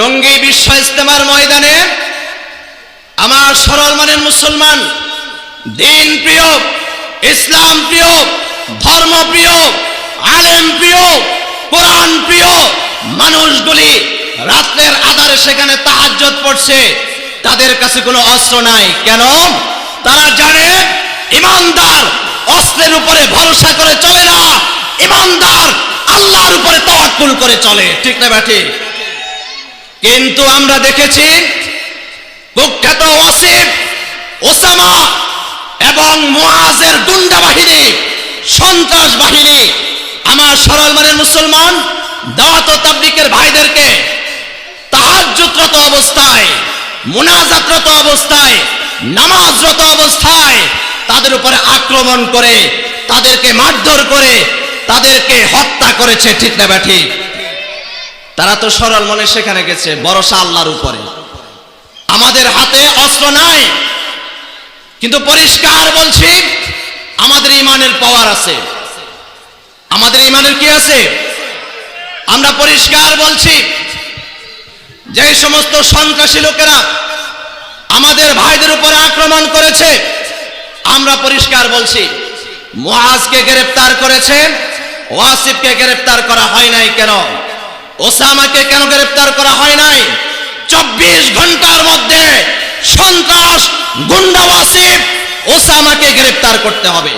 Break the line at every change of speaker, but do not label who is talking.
টঙ্গী বিশ্ব ইস্তেমার ময়দানে আমার সরল মানের মুসলমান, দিন প্রিয়, ইসলাম প্রিয়, ধর্ম প্রিয়, আলেম প্রিয়, কোরআন প্রিয়, মানুষগুলি রাত্রের আধারে সেখানে তাহাজ্জত পড়ছে, তাদের কাছে কোনো অস্ত্র নাই। কেন? তারা জানে ইমানদার অস্ত্রের উপরে ভরসা করে চলে না, ইমানদার আল্লাহর উপরে তাওয়াক্কুল করে চলে। ঠিক না ব্যাঠিক কিন্তু আমরা দেখেছি কুখ্যাত ওয়াসিফ ওসামা এবং মুআজের গুন্ডা বাহিনী, সন্ত্রাস বাহিনী, আমার সরল মানের মুসলমান দাওয়াত ও তাবলিকের ভাইদেরকে তাহাজ্জুদরত অবস্থায়, মুনাজাতরত অবস্থায়, নামাজরত অবস্থায় তাদের উপরে আক্রমণ করে, তাদেরকে মারধর করে, তাদেরকে হত্যা করেছে ঠিক না ব্যাঠিক তারা তো সরল মনে সেখানে গেছে, ভরসা আল্লাহর উপরে। আমাদের হাতে অস্ত্র নাই, কিন্তু পরিষ্কার বলছি, আমাদের ইমানের পাওয়ার আছে। আমাদের ইমানের কি আছে? আমরা পরিষ্কার বলছি, যে সমস্ত সন্ত্রাসী লোকেরা আমাদের ভাইদের উপরে আক্রমণ করেছে, আমরা পরিষ্কার বলছি, মুআজকে গ্রেফতার করেছে, ওয়াসিফকে গ্রেফতার করা হয় নাই কেন? ওসামাকে কেন গ্রেফতার করা হয় নাই? চব্বিশ ঘণ্টার মধ্যে সন্ত্রাস গুন্ডা ওয়াসিফ ওসামাকে গ্রেফতার করতে হবে।